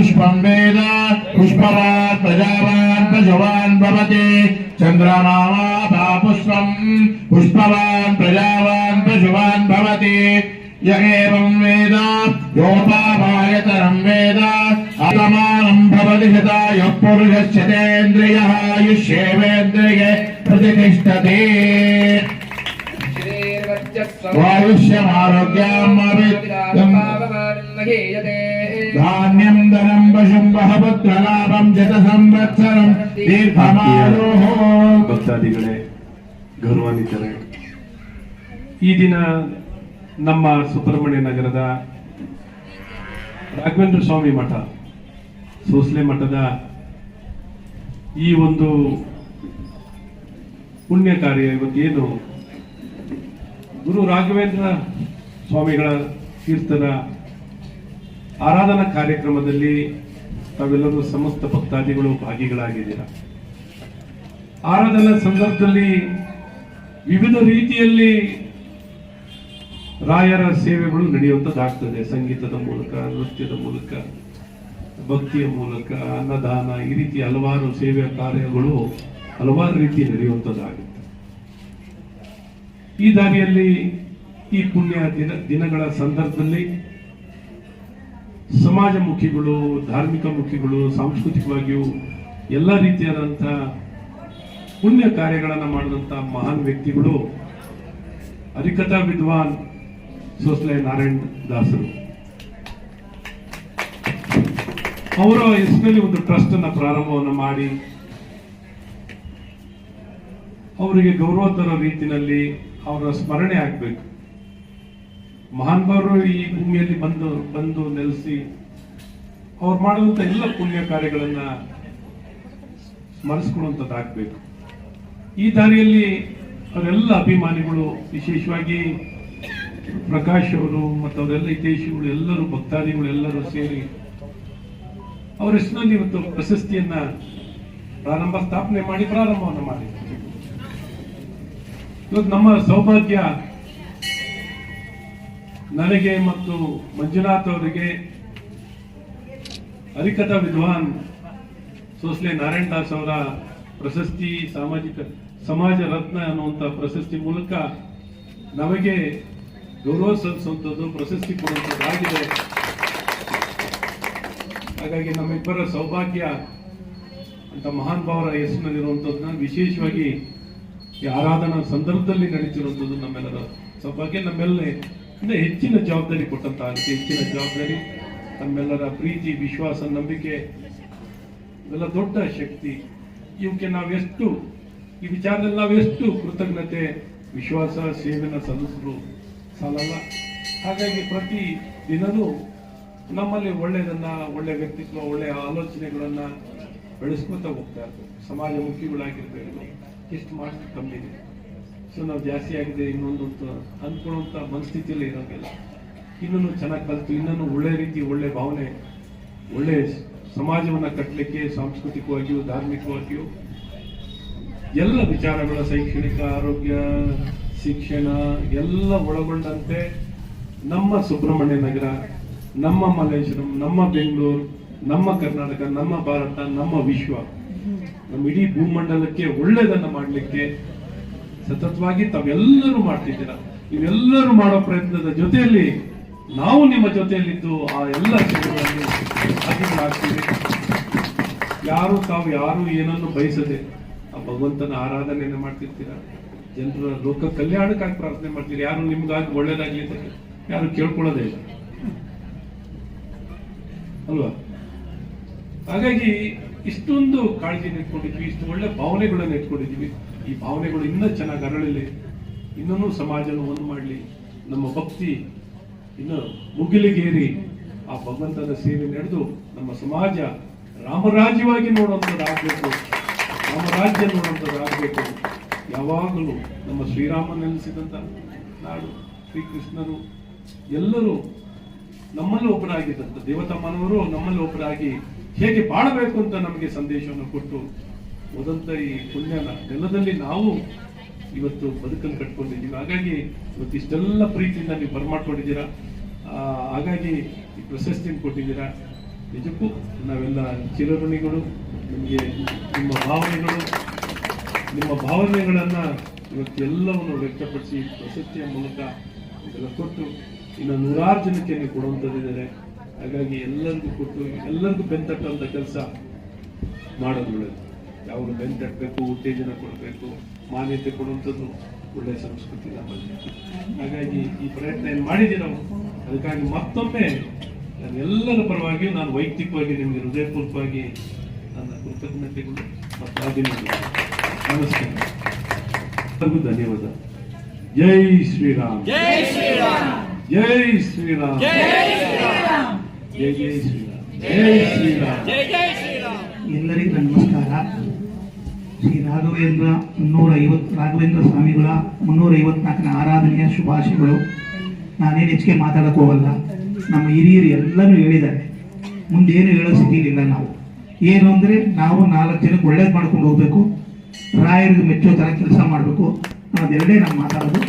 पुष्पं वेद पुष्पवान् प्रजावान् प्रजवान् भवते चन्द्रमावा पुष्पम् पुष्पवान् प्रजावान् प्रजुवान् भवति य एवं वेद योपावायतरं वेद आगमानं भवति शता यः पुरुषश्चतेन्द्रियः आयुष्येवेन्द्रिये प्रतिष्ठते वायुष्यमारोग्याम् ಧನಂ ಪಶುಂ ಬಹಪುತ್ರಲಾಭಂ ಜತ ಸಂವತ್ಸರಂ ದೀರ್ಘಮಾಯುಃ ಭಕ್ತಾದಿಗಳೇ ಗೌರವಾನ್ವಿತರೇ ಈ ದಿನ ನಮ್ಮ ಸುಬ್ರಹ್ಮಣ್ಯ ನಗರದ ರಾಘವೇಂದ್ರ ಸ್ವಾಮಿ ಮಠ ಸೋಸ್ಲೆ ಮಠದ ಈ ಒಂದು ಪುಣ್ಯ ಕಾರ್ಯ ಇವತ್ತೇನು? ಗುರು ರಾಘವೇಂದ್ರ ಸ್ವಾಮಿಗಳ ತೀರ್ಥದ ಆರಾಧನಾ ಕಾರ್ಯಕ್ರಮದಲ್ಲಿ ತಾವೆಲ್ಲರೂ ಸಮಸ್ತ ಭಕ್ತಾದಿಗಳು ಭಾಗಿಗಳಾಗಿದ್ದೀರಾ? ಆರಾಧನಾ ಸಂದರ್ಭದಲ್ಲಿ ವಿವಿಧ ರೀತಿಯಲ್ಲಿ ರಾಯರ ಸೇವೆಗಳು ನಡೆಯುವಂಥದ್ದಾಗ್ತದೆ. ಸಂಗೀತದ ಮೂಲಕ, ನೃತ್ಯದ ಮೂಲಕ, ಭಕ್ತಿಯ ಮೂಲಕ, ಅನ್ನದಾನ, ಈ ರೀತಿ ಹಲವಾರು ಸೇವೆ ಕಾರ್ಯಗಳು ಹಲವಾರು ರೀತಿ ನಡೆಯುವಂಥದ್ದಾಗುತ್ತೆ. ಈ ದಾರಿಯಲ್ಲಿ ಈ ಪುಣ್ಯ ದಿನ, ದಿನಗಳ ಸಂದರ್ಭದಲ್ಲಿ ಸಮಾಜ ಮುಖಿಗಳು, ಧಾರ್ಮಿಕ ಮುಖಿಗಳು, ಸಾಂಸ್ಕೃತಿಕವಾಗಿಯೂ ಎಲ್ಲ ರೀತಿಯಾದಂಥ ಪುಣ್ಯ ಕಾರ್ಯಗಳನ್ನು ಮಾಡಿದಂಥ ಮಹಾನ್ ವ್ಯಕ್ತಿಗಳು ಹರಿಕಥಾ ವಿದ್ವಾನ್ ಸೋಸ್ಲೆ ನಾರಾಯಣ್ ದಾಸರು. ಅವರ ಹೆಸರಲ್ಲಿ ಒಂದು ಟ್ರಸ್ಟ್ ಅನ್ನ ಪ್ರಾರಂಭವನ್ನು ಮಾಡಿ, ಅವರಿಗೆ ಗೌರವ ತರೋ ರೀತಿಯಲ್ಲಿ ಅವರ ಸ್ಮರಣೆ ಆಗ್ಬೇಕು. ಮಹಾನ್ಭಾವರು ಈ ಭೂಮಿಯಲ್ಲಿ ಬಂದು ಬಂದು ನೆಲೆಸಿ ಅವ್ರು ಮಾಡುವಂತ ಎಲ್ಲ ಪುಣ್ಯ ಕಾರ್ಯಗಳನ್ನ ಸ್ಮರಿಸ್ಕೊಳ್ಳುವಂಥದ್ದಾಗಬೇಕು ಈ ದಾರಿಯಲ್ಲಿ ಅವರೆಲ್ಲ ಅಭಿಮಾನಿಗಳು, ವಿಶೇಷವಾಗಿ ಪ್ರಕಾಶ್ ಅವರು ಮತ್ತು ಅವರೆಲ್ಲ ಹಿತೇಶಿಗಳು ಎಲ್ಲರೂ ಭಕ್ತಾದಿಗಳು ಎಲ್ಲರೂ ಸೇರಿ ಅವರ ಹೆಸರಿನಲ್ಲಿ ಇವತ್ತು ಪ್ರಶಸ್ತಿಯನ್ನ ಪ್ರಾರಂಭ ಸ್ಥಾಪನೆ ಮಾಡಿ, ಪ್ರಾರಂಭವನ್ನು ಮಾಡಿ ಇವತ್ತು ನಮ್ಮ ಸೌಭಾಗ್ಯ ನನಗೆ ಮತ್ತು ಮಂಜುನಾಥ್ ಅವರಿಗೆ ಅರಿಕತ ವಿದ್ವಾನ್ ಸೋಸ್ಲೆ ನಾರಾಯಣ ದಾಸ್ ಅವರ ಪ್ರಶಸ್ತಿ, ಸಾಮಾಜಿಕ ಸಮಾಜ ರತ್ನ ಅನ್ನುವಂಥ ಪ್ರಶಸ್ತಿ ಮೂಲಕ ನಮಗೆ ಗೌರವ ಸಲ್ಲಿಸುವಂಥದ್ದು ಪ್ರಶಸ್ತಿ ಕೊಡುವಂಥದ್ದಾಗಿದೆ ಹಾಗಾಗಿ ನಮ್ಮಿಬ್ಬರ ಸೌಭಾಗ್ಯ ಅಂತ ಮಹಾನ್ ಭಾವರ ಹೆಸರಿನಲ್ಲಿರುವಂಥದ್ದನ್ನ ವಿಶೇಷವಾಗಿ ಈ ಆರಾಧನಾ ಸಂದರ್ಭದಲ್ಲಿ ನಡೀತಿರುವಂಥದ್ದು ನಮ್ಮೆಲ್ಲರ ಸೌಭಾಗ್ಯ. ನಮ್ಮೆಲ್ಲ ಅಂದ್ರೆ ಹೆಚ್ಚಿನ ಜವಾಬ್ದಾರಿ ಕೊಟ್ಟಂತ ಆಗುತ್ತೆ ಹೆಚ್ಚಿನ ಜವಾಬ್ದಾರಿ ತಮ್ಮೆಲ್ಲರ ಪ್ರೀತಿ, ವಿಶ್ವಾಸ, ನಂಬಿಕೆ ಇವೆಲ್ಲ ದೊಡ್ಡ ಶಕ್ತಿ. ಇವಕ್ಕೆ ನಾವೆಷ್ಟು, ಈ ವಿಚಾರದಲ್ಲಿ ನಾವೆಷ್ಟು ಕೃತಜ್ಞತೆ, ವಿಶ್ವಾಸ, ಸೇವೆನ ಸಲ್ಲಿಸಲು ಸಾಲಲ್ಲ. ಹಾಗಾಗಿ ಪ್ರತಿ ದಿನವೂ ನಮ್ಮಲ್ಲಿ ಒಳ್ಳೆಯದನ್ನ ಒಳ್ಳೆಯ ವ್ಯಕ್ತಿತ್ವ ಒಳ್ಳೆಯ ಆಲೋಚನೆಗಳನ್ನ ಬೆಳೆಸ್ಕೊತಾ ಹೋಗ್ತಾ ಇರ್ಬೇಕು ಸಮಾಜಮುಖಿಗಳಾಗಿರ್ಬೇಕು ಎಷ್ಟು ಮಾಡಿದ್ರೆ ಕಮ್ಮಿ ಸೊ ನಾವು ಜಾಸ್ತಿ ಆಗಿದೆ ಇನ್ನೊಂದು ಅಂತ ಅಂದ್ಕೊಳ್ಳುವಂತ ಮನಸ್ಥಿತಿಯಲ್ಲಿ ಇರೋಂಗಿಲ್ಲ ಇನ್ನೂ ಚೆನ್ನಾಗಿ ಕಲಿತು ಇನ್ನೂ ಒಳ್ಳೆ ರೀತಿ ಒಳ್ಳೆ ಭಾವನೆ ಒಳ್ಳೆ ಸಮಾಜವನ್ನ ಕಟ್ಟಲಿಕ್ಕೆ ಸಾಂಸ್ಕೃತಿಕವಾಗಿಯೂ ಧಾರ್ಮಿಕವಾಗಿಯೂ ಎಲ್ಲ ವಿಚಾರಗಳ ಶೈಕ್ಷಣಿಕ ಆರೋಗ್ಯ ಶಿಕ್ಷಣ ಎಲ್ಲ ಒಳಗೊಂಡಂತೆ ನಮ್ಮ ಸುಬ್ರಹ್ಮಣ್ಯ ನಗರ ನಮ್ಮ ಮಲ್ಲೇಶ್ವರಂ ನಮ್ಮ ಬೆಂಗಳೂರು ನಮ್ಮ ಕರ್ನಾಟಕ ನಮ್ಮ ಭಾರತ ನಮ್ಮ ವಿಶ್ವ. ನಮ್ಮ ಇಡೀ ಭೂಮಂಡಲಕ್ಕೆ ಒಳ್ಳೆಯದನ್ನು ಮಾಡಲಿಕ್ಕೆ ಸತತವಾಗಿ ತಾವೆಲ್ಲರೂ ಮಾಡ್ತಿದ್ದೀರ? ಇವೆಲ್ಲರೂ ಮಾಡೋ ಪ್ರಯತ್ನದ ಜೊತೆಯಲ್ಲಿ ನಾವು ನಿಮ್ಮ ಜೊತೆಯಲ್ಲಿದ್ದು ಆ ಎಲ್ಲ ಭಾಗಿಗಳಾಗ್ತೀವಿ ಯಾರು ತಾವು ಯಾರು ಏನನ್ನು ಬಯಸದೆ ಆ ಭಗವಂತನ ಆರಾಧನೆಯನ್ನು ಮಾಡ್ತಿರ್ತೀರ? ಜನರ ಲೋಕ ಕಲ್ಯಾಣಕ್ಕಾಗಿ ಪ್ರಾರ್ಥನೆ ಮಾಡ್ತೀರಿ? ಯಾರು ನಿಮ್ಗಾಗಿ ಒಳ್ಳೇದಾಗ್ಲಿ ಅಂತ ಯಾರು ಕೇಳ್ಕೊಳ್ಳೋದೇ ಇಲ್ಲ. ಅಲ್ವಾ? ಹಾಗಾಗಿ ಇಷ್ಟೊಂದು ಕಾಳಜಿ ಇಟ್ಕೊಂಡಿದ್ವಿ ಇಷ್ಟು ಒಳ್ಳೆ ಭಾವನೆಗಳನ್ನು ಇಟ್ಕೊಂಡಿದ್ವಿ. ಈ ಭಾವನೆಗಳು ಇನ್ನೂ ಚೆನ್ನಾಗಿ ಅರಳಲಿ, ಇನ್ನೂ ಸಮಾಜನ ಒಂದು ಮಾಡಲಿ, ನಮ್ಮ ಭಕ್ತಿ ಇನ್ನು ಮುಗಿಲಿಗೇರಿ. ಆ ಭಗವಂತನ ಸೇವೆ ನಡೆದು ನಮ್ಮ ಸಮಾಜ ರಾಮರಾಜ್ಯವಾಗಿ ನೋಡುವಂಥದ್ದಾಗಬೇಕು, ರಾಮರಾಜ್ಯ ನೋಡುವಂಥದ್ದಾಗಬೇಕು. ಯಾವಾಗಲೂ ನಮ್ಮ ಶ್ರೀರಾಮ ನೆಲೆಸಿದಂಥ ನಾಡು, ಶ್ರೀಕೃಷ್ಣರು ಎಲ್ಲರೂ ನಮ್ಮಲ್ಲಿ ಒಬ್ಬರಾಗಿದ್ದಂಥ ದೇವತಮ್ಮನವರು ನಮ್ಮಲ್ಲಿ ಒಬ್ಬರಾಗಿ ಹೇಗೆ ಬಾಳಬೇಕು ಅಂತ ನಮಗೆ ಸಂದೇಶವನ್ನು ಕೊಟ್ಟು ಹೋದಂತ ಈ ಪುಣ್ಯನ ನೆಲದಲ್ಲಿ ನಾವು ಇವತ್ತು ಬದುಕನ್ನು ಕಟ್ಕೊಂಡಿದ್ದೀವಿ. ಹಾಗಾಗಿ ಇವತ್ತು ಇಷ್ಟೆಲ್ಲ ಪ್ರೀತಿಯಿಂದ ನೀವು ಬರ್ಮಾಡ್ಕೊಂಡಿದ್ದೀರಾ. ಹಾಗಾಗಿ ಈ ಪ್ರಶಸ್ತಿಯನ್ನು ಕೊಟ್ಟಿದ್ದೀರಾ. ನಿಜಕ್ಕೂ ನಾವೆಲ್ಲ ಚಿರಋಣಿಗಳು, ನಿಮಗೆ ನಿಮ್ಮ ಭಾವನೆಗಳು, ನಿಮ್ಮ ಭಾವನೆಗಳನ್ನು ಇವತ್ತೆಲ್ಲವನ್ನು ವ್ಯಕ್ತಪಡಿಸಿ ಪ್ರಶಸ್ತಿಯ ಮೂಲಕ ಇದೆಲ್ಲ ಕೊಟ್ಟು ಇನ್ನು ನೂರಾರು ಜನಕ್ಕೆ ನೀವು ಕೊಡುವಂಥದ್ದಿದ್ದಾರೆ ಹಾಗಾಗಿ ಎಲ್ಲರಿಗೂ ಕೊಟ್ಟು ಎಲ್ಲರಿಗೂ ಬೆಂತಟ್ಟುವಂಥ ಕೆಲಸ ಮಾಡೋದು ಒಳ್ಳೆಯದು ಯಾವಾಗ ಬೆಂತಟ್ಟಬೇಕು ಉತ್ತೇಜನ ಕೊಡಬೇಕು ಮಾನ್ಯತೆ ಕೊಡುವಂಥದ್ದು ಒಳ್ಳೆಯ ಸಂಸ್ಕೃತಿ ನಮ್ಮಲ್ಲಿ ಹಾಗಾಗಿ ಈ ಪ್ರಯತ್ನ ಏನು ಮಾಡಿದ್ದೀವಿ ನಾವು ಅದಕ್ಕಾಗಿ ಮತ್ತೊಮ್ಮೆ ನಾನು ಎಲ್ಲರ ಪರವಾಗಿ ನಾನು ವೈಯಕ್ತಿಕವಾಗಿ ನಿಮಗೆ ಹೃದಯಪೂರ್ವಕವಾಗಿ ನನ್ನ ಕೃತಜ್ಞತೆಗಳು ಮತ್ತು ಅಭಿನಂದನೆ ನಮಸ್ಕಾರ ಧನ್ಯವಾದ. ಜೈ ಶ್ರೀರಾಮ್. ಜೈ ಶ್ರೀರಾಮ್. ಜೈ ಶ್ರೀರಾಮ್. ಜೈ ಜೈ ಶ್ರೀರಾಮ್. ಜೈ ಶ್ರೀರಾಮ್. ಎಲ್ಲರಿಗೂ ನಮಸ್ಕಾರ. ಶ್ರೀ ರಾಘವೇಂದ್ರ ಮುನ್ನೂರ ಐವತ್ತು ರಾಘವೇಂದ್ರ ಸ್ವಾಮಿಗಳ ಮುನ್ನೂರ ಐವತ್ನಾಲ್ಕನೇ ಆರಾಧನೆಯ ಶುಭಾಶಯಗಳು. ನಾನೇನು ಹೆಚ್ಚಿಗೆ ಮಾತಾಡಕ್ಕೆ ಹೋಗಲ್ಲ. ನಮ್ಮ ಹಿರಿಯರು ಎಲ್ಲನೂ ಹೇಳಿದ್ದಾರೆ. ಮುಂದೇನು ಹೇಳೋ ಸ್ಥಿತಿಲಿಲ್ಲ ನಾವು. ಏನು ಅಂದರೆ ನಾವು ನಾಲ್ಕು ಜನಕ್ಕೆ ಒಳ್ಳೇದು ಮಾಡ್ಕೊಂಡು ಹೋಗಬೇಕು. ರಾಯರಿಗೆ ಮೆಚ್ಚೋ ಥರ ಕೆಲಸ ಮಾಡಬೇಕು. ಅದೆರಡೇ ನಾವು ಮಾತಾಡೋದು.